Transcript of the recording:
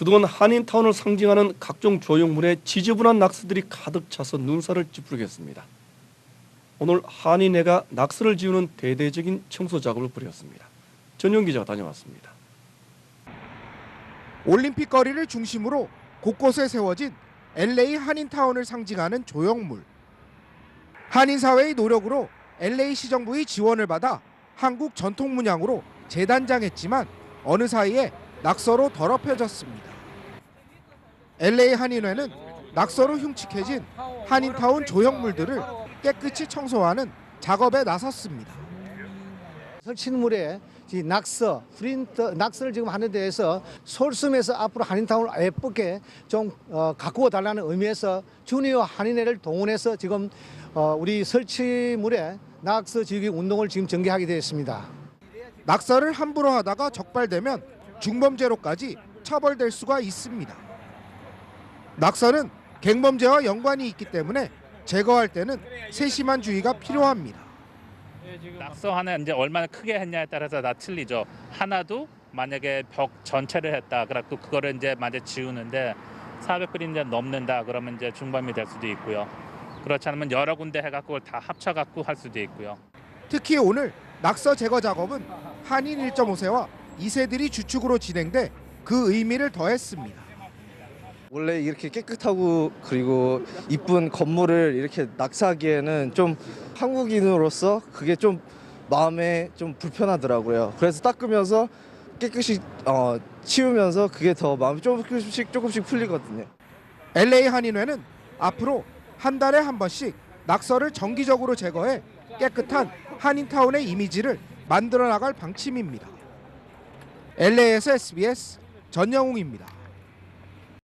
그동안 한인타운을 상징하는 각종 조형물에 지저분한 낙서들이 가득 차서 눈살을 찌푸리게 했습니다. 오늘 한인회가 낙서를 지우는 대대적인 청소 작업을 벌였습니다. 전용 기자가 다녀왔습니다. 올림픽 거리를 중심으로 곳곳에 세워진 LA 한인타운을 상징하는 조형물. 한인사회의 노력으로 LA 시정부의 지원을 받아 한국 전통 문양으로 재단장했지만 어느 사이에 낙서로 더럽혀졌습니다. LA 한인회는 낙서로 흉측해진 한인타운 조형물들을 깨끗이 청소하는 작업에 나섰습니다. 설치물에 이 낙서, 프린터, 낙서를 지금 하는 데에서 솔섬에서 앞으로 한인타운을 예쁘게 좀 어, 가꾸어 달라는 의미에서 주니어 한인회를 동원해서 지금 어, 우리 설치물에 낙서 지우기 운동을 지금 전개하게 되었습니다. 낙서를 함부로 하다가 적발되면 중범죄로까지 처벌될 수가 있습니다. 낙서는 갱범죄와 연관이 있기 때문에 제거할 때는 세심한 주의가 필요합니다. 낙서하는 이제 얼마나 크게 했냐에 따라서 다 틀리죠. 하나도 만약에 벽 전체를 했다. 그래갖고 그거를 이제 만약 지우는데 400불이 이제 넘는다. 그러면 이제 중범이 될 수도 있고요. 그렇지 않으면 여러 군데 해갖고 그걸 다 합쳐갖고 할 수도 있고요. 특히 오늘 낙서 제거 작업은 한인 1.5세와 2세들이 주축으로 진행돼 그 의미를 더했습니다. 원래 이렇게 깨끗하고 그리고 이쁜 건물을 이렇게 낙서하기에는 좀 한국인으로서 그게 좀 마음에 좀 불편하더라고요. 그래서 닦으면서 깨끗이 어, 치우면서 그게 더 마음이 조금씩 조금씩 풀리거든요. LA 한인회는 앞으로 한 달에 한 번씩 낙서를 정기적으로 제거해 깨끗한 한인타운의 이미지를 만들어 나갈 방침입니다. LA에서 SBS 전영웅입니다.